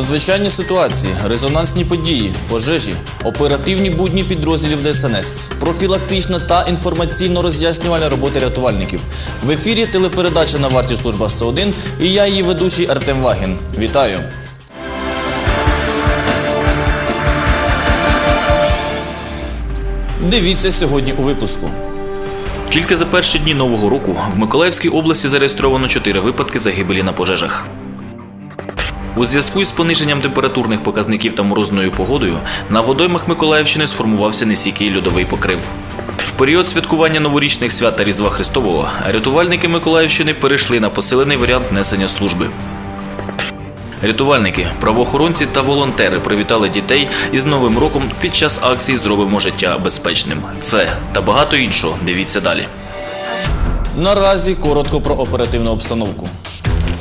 Надзвичайні ситуації, резонансні події, пожежі, оперативні будні підрозділів ДСНС, профілактична та інформаційно-роз'яснювальна робота рятувальників. В ефірі телепередача на варті служба 101 і я її ведучий Артем Вагін. Вітаю! Дивіться сьогодні у випуску. Тільки за перші дні нового року в Миколаївській області зареєстровано 4 випадки загибелі на пожежах. У зв'язку із пониженням температурних показників та морозною погодою на водоймах Миколаївщини сформувався нестійкий льодовий покрив. В період святкування новорічних свят та Різдва Христового рятувальники Миколаївщини перейшли на посилений варіант несення служби. Рятувальники, правоохоронці та волонтери привітали дітей із Новим роком під час акції Зробимо життя безпечним. Це та багато іншого. Дивіться далі. Наразі коротко про оперативну обстановку.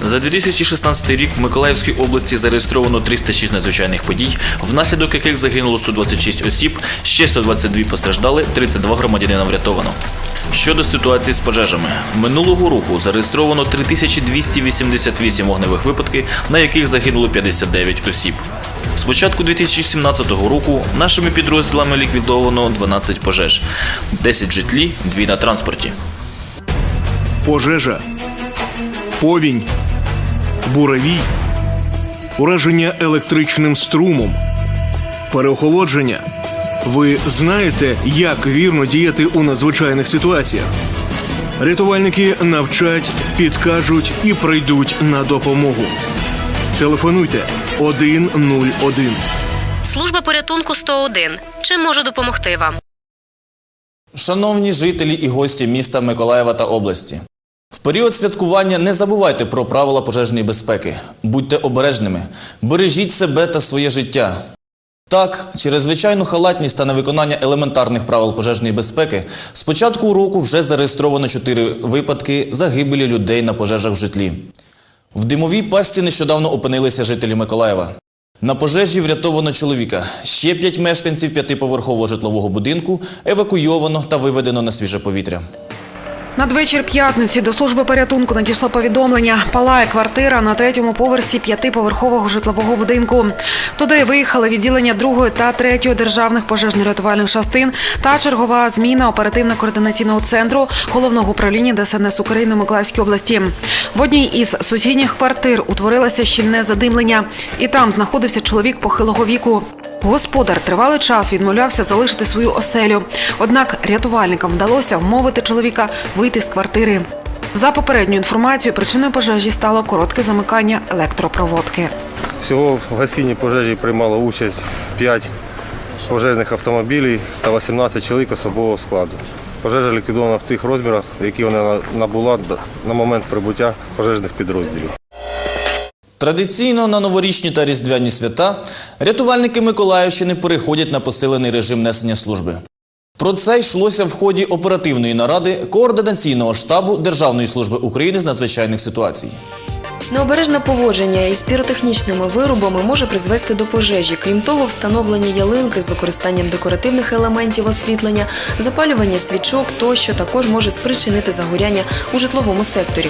За 2016 рік в Миколаївській області зареєстровано 306 надзвичайних подій, внаслідок яких загинуло 126 осіб, ще 122 постраждали, 32 громадянина врятовано. Щодо ситуації з пожежами, минулого року зареєстровано 3288 вогневих випадків, на яких загинуло 59 осіб. З початку 2017 року нашими підрозділами ліквідовано 12 пожеж, 10 в житлі, 2 на транспорті. пожежа, повінь, буравій, ураження електричним струмом, переохолодження. Ви знаєте, як вірно діяти у надзвичайних ситуаціях. Рятувальники навчать, підкажуть і прийдуть на допомогу. Телефонуйте 101. Служба порятунку 101. Чим можу допомогти вам? Шановні жителі і гості міста Миколаєва та області. В період святкування не забувайте про правила пожежної безпеки. Будьте обережними, бережіть себе та своє життя. Так, через звичайну халатність та невиконання елементарних правил пожежної безпеки з початку року вже зареєстровано 4 випадки загибелі людей на пожежах в житлі. В димовій пастці нещодавно опинилися жителі Миколаєва. На пожежі врятовано чоловіка. Ще п'ять мешканців п'ятиповерхового житлового будинку евакуйовано та виведено на свіже повітря. Надвечір п'ятниці до служби порятунку надійшло повідомлення. Палає квартира на третьому поверсі п'ятиповерхового житлового будинку. Туди виїхали відділення другої та третьої державних пожежно-рятувальних частин та чергова зміна оперативно-координаційного центру головного управління ДСНС України Миколаївській області. В одній із сусідніх квартир утворилося щільне задимлення, і там знаходився чоловік похилого віку. Господар тривалий час відмовлявся залишити свою оселю. Однак рятувальникам вдалося вмовити чоловіка вийти з квартири. За попередньою інформацією, причиною пожежі стало коротке замикання електропроводки. Всього в гасінні пожежі приймало участь 5 пожежних автомобілів та 18 чоловік особового складу. Пожежа ліквідована в тих розмірах, які вона набула на момент прибуття пожежних підрозділів. Традиційно на новорічні та різдвяні свята рятувальники Миколаївщини переходять на посилений режим несення служби. Про це йшлося в ході оперативної наради координаційного штабу Державної служби України з надзвичайних ситуацій. Необережне поводження із піротехнічними виробами може призвести до пожежі. Крім того, встановлення ялинки з використанням декоративних елементів освітлення, запалювання свічок тощо також може спричинити загоряння у житловому секторі.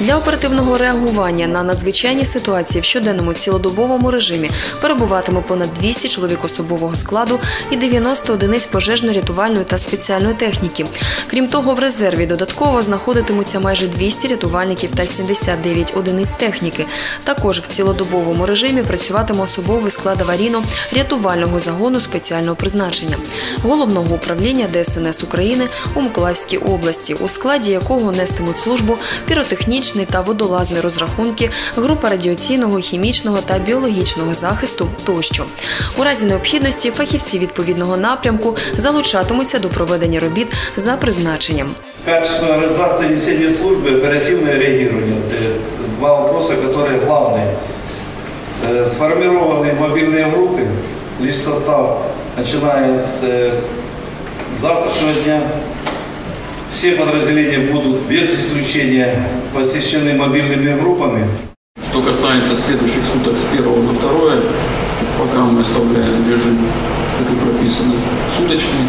Для оперативного реагування на надзвичайні ситуації в щоденному цілодобовому режимі перебуватиме понад 200 чоловік особового складу і 90 одиниць пожежно-рятувальної та спеціальної техніки. Крім того, в резерві додатково знаходитимуться майже 200 рятувальників та 79 одиниць техніки. Також в цілодобовому режимі працюватиме особовий склад аварійно-рятувального загону спеціального призначення головного управління ДСНС України у Миколаївській області, у складі якого нестимуть службу піротехнічний та водолазний розрахунки, група радіаційного, хімічного та біологічного захисту тощо. У разі необхідності фахівці відповідного напрямку залучатимуться до проведення робіт за организация несения службы, оперативное реагирование. Вот, э, Два вопроса, которые главные. Э, Сформированы мобильные группы, лишь состав, начиная с э, завтрашнего дня. Все подразделения будут без исключения посещены мобильными группами. Что касается следующих суток с 1 на 2, пока мы оставляем режим, как и прописано, суточный.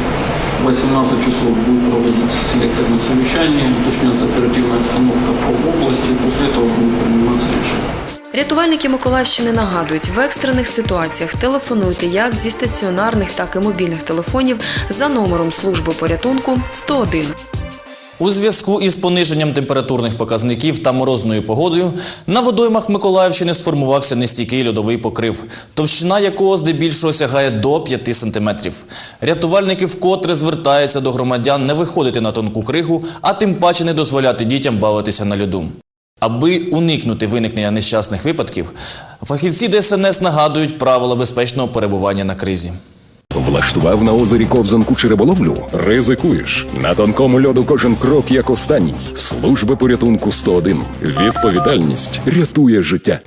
В 18 часов будет проводиться селекторное совещание, уточняться оперативная обстановка по области, Рятувальники Миколаївщини нагадують, в екстрених ситуаціях телефонуйте як зі стаціонарних, так і мобільних телефонів за номером служби порятунку 101. У зв'язку із пониженням температурних показників та морозною погодою на водоймах Миколаївщини сформувався нестійкий льодовий покрив, товщина якого здебільшого сягає до 5 сантиметрів. Рятувальники вкотре звертаються до громадян не виходити на тонку кригу, а тим паче не дозволяти дітям бавитися на льоду. Аби уникнути виникнення нещасних випадків, фахівці ДСНС нагадують правила безпечного перебування на кризі. Влаштував на озері ковзанку чи риболовлю? Ризикуєш. На тонкому льоду кожен крок як останній. Служба порятунку 101. Відповідальність рятує життя.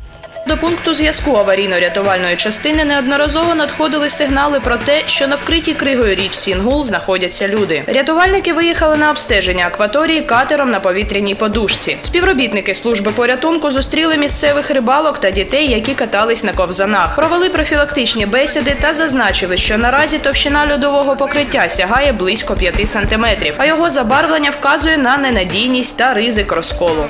До пункту зв'язку аварійно-рятувальної частини неодноразово надходили сигнали про те, що на вкритій кригою річці Інгул знаходяться люди. Рятувальники виїхали на обстеження акваторії катером на повітряній подушці. Співробітники служби порятунку зустріли місцевих рибалок та дітей, які катались на ковзанах. Провели профілактичні бесіди та зазначили, що наразі товщина льодового покриття сягає близько 5 сантиметрів, а його забарвлення вказує на ненадійність та ризик розколу.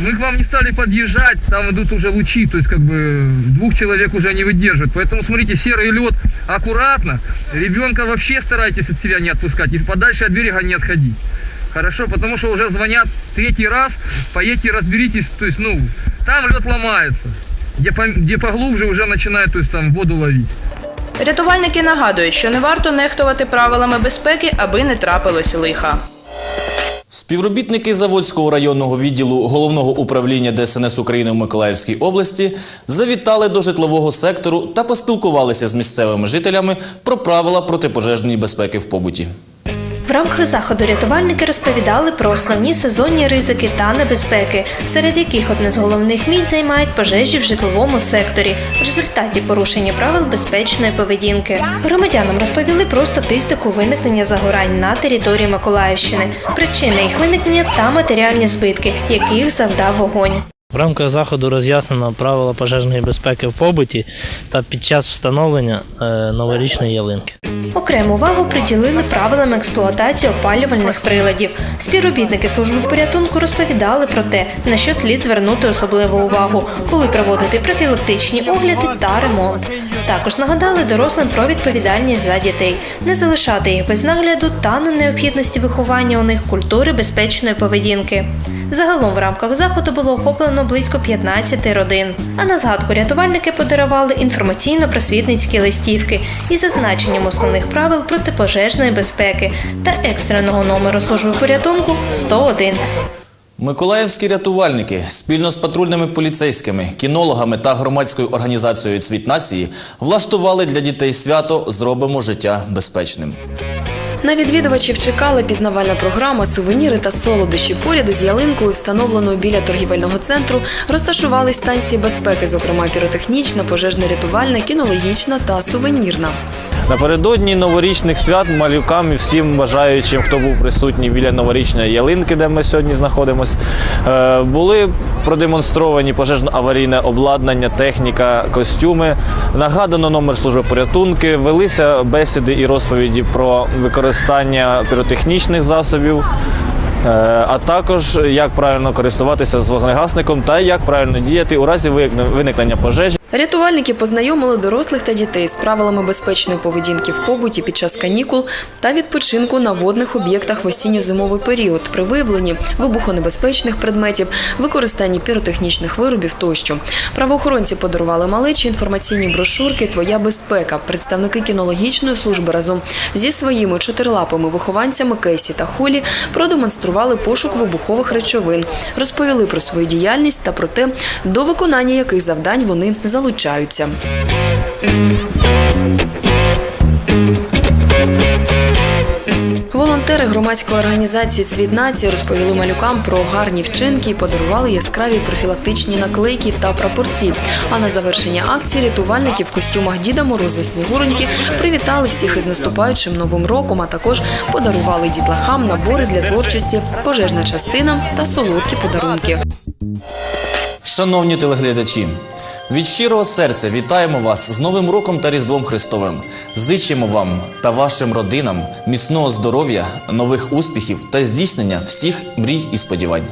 Мы к вам не стали подъезжать, там идут уже лучи, то есть как бы двух человек уже не выдерживает. Поэтому смотрите, серый лед аккуратно. Ребенка вообще старайтесь от себя не отпускать и подальше от берега не отходить. Хорошо, потому что уже звонят третий раз, поедьте разберитесь, то есть, ну, там лед ломается. Где, по- где поглубже уже начинает, то есть там воду ловить. Рятувальники нагадують, що не варто нехтувати правилами безпеки, аби не трапилось лиха. Співробітники Заводського районного відділу головного управління ДСНС України в Миколаївській області завітали до житлового сектору та поспілкувалися з місцевими жителями про правила протипожежної безпеки в побуті. В рамках заходу рятувальники розповідали про основні сезонні ризики та небезпеки, серед яких одне з головних місць займають пожежі в житловому секторі в результаті порушення правил безпечної поведінки. Громадянам розповіли про статистику виникнення загорань на території Миколаївщини, причини їх виникнення та матеріальні збитки, яких завдав вогонь. В рамках заходу роз'яснено правила пожежної безпеки в побуті та під час встановлення е, новорічної ялинки. Окрему увагу приділили правилам експлуатації опалювальних приладів. Співробітники служби порятунку розповідали про те, на що слід звернути особливу увагу, коли проводити профілактичні огляди та ремонт. Також нагадали дорослим про відповідальність за дітей, не залишати їх без нагляду та на необхідності виховання у них культури безпечної поведінки. Загалом в рамках заходу було охоплено близько 15 родин. А на згадку рятувальники подарували інформаційно-просвітницькі листівки із зазначенням основних правил протипожежної безпеки та екстреного номеру служби порятунку 101. Миколаївські рятувальники спільно з патрульними поліцейськими, кінологами та громадською організацією «Цвіт нації» влаштували для дітей свято «Зробимо життя безпечним». На відвідувачів чекала пізнавальна програма, сувеніри та солодощі. Поряд із ялинкою, встановленою біля торгівельного центру, розташувались станції безпеки, зокрема піротехнічна, пожежно-рятувальна, кінологічна та сувенірна. Напередодні новорічних свят малюкам і всім бажаючим, хто був присутній біля новорічної ялинки, де ми сьогодні знаходимося, е, були продемонстровані пожежно-аварійне обладнання, техніка, костюми. Нагадано номер служби порятунки, велися бесіди і розповіді про використання піротехнічних засобів. е, А також як правильно користуватися з вогнегасником та як правильно діяти у разі виникнення- виникнення пожежі. Рятувальники познайомили дорослих та дітей з правилами безпечної поведінки в побуті під час канікул та відпочинку на водних об'єктах в осінньо-зимовий період при виявленні вибухонебезпечних предметів, використанні піротехнічних виробів тощо. Правоохоронці подарували малечі інформаційні брошурки Твоя безпека. Представники кінологічної служби разом зі своїми чотирилапими вихованцями Кесі та Холі продемонстрували пошук вибухових речовин, розповіли про свою діяльність та про те, до виконання яких завдань вони залучаються. Волонтери громадської організації Цвіт нації розповіли малюкам про гарні вчинки і подарували яскраві профілактичні наклейки та прапорці. А на завершення акції рятувальники в костюмах Діда Мороза Снігуроньки привітали всіх із наступаючим новим роком, а також подарували дітлахам набори для творчості, пожежна частина та солодкі подарунки. Шановні телеглядачі, від щирого серця вітаємо вас з Новим роком та Різдвом Христовим. Зичимо вам та вашим родинам міцного здоров'я, нових успіхів та здійснення всіх мрій і сподівань.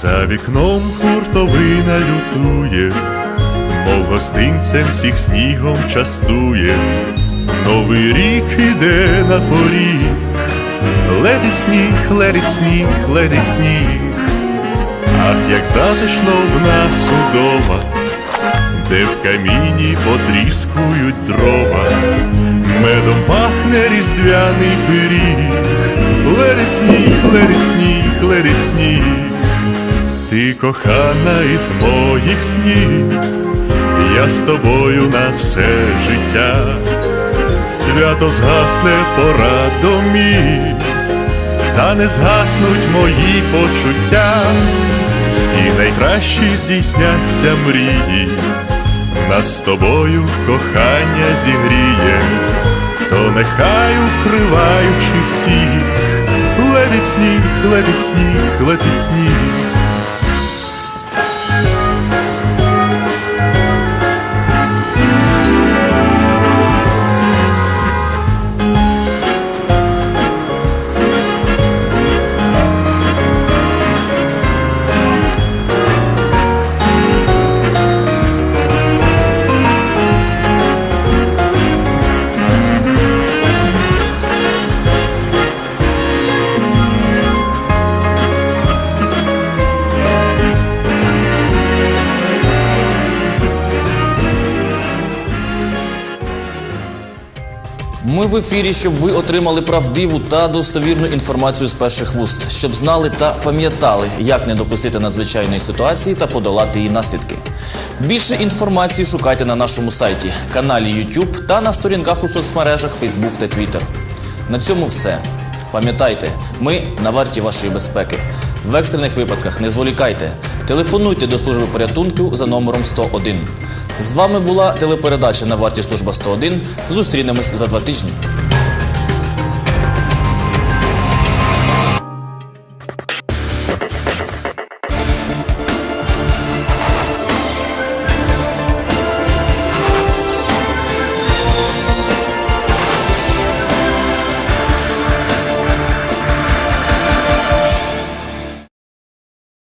За вікном хуртовина лютує, мов гостинцем всіх снігом частує. Новий рік іде на поріг ледить сніг, ледить сніг, ледить сніг. Ах, як затишно в нас удома, де в каміні потріскують дрова, медом пахне різдвяний пиріг, ледить сніг, ледить сніг, ледить сніг, ти кохана із моїх снів, я з тобою на все життя, свято згасне пора домів, та не згаснуть мої почуття, всі найкращі здійсняться мрії, нас з тобою кохання зігріє, то нехай укриваючи всіх, ледить сніг, ледить сніг, летить сніг. В ефірі, щоб ви отримали правдиву та достовірну інформацію з перших вуст, щоб знали та пам'ятали, як не допустити надзвичайної ситуації та подолати її наслідки. Більше інформації шукайте на нашому сайті, каналі YouTube та на сторінках у соцмережах Facebook та Twitter. На цьому все. Пам'ятайте, ми на варті вашої безпеки. В екстрених випадках не зволікайте. Телефонуйте до служби порятунку за номером 101. З вами була телепередача на варті служба 101. Зустрінемось за два тижні.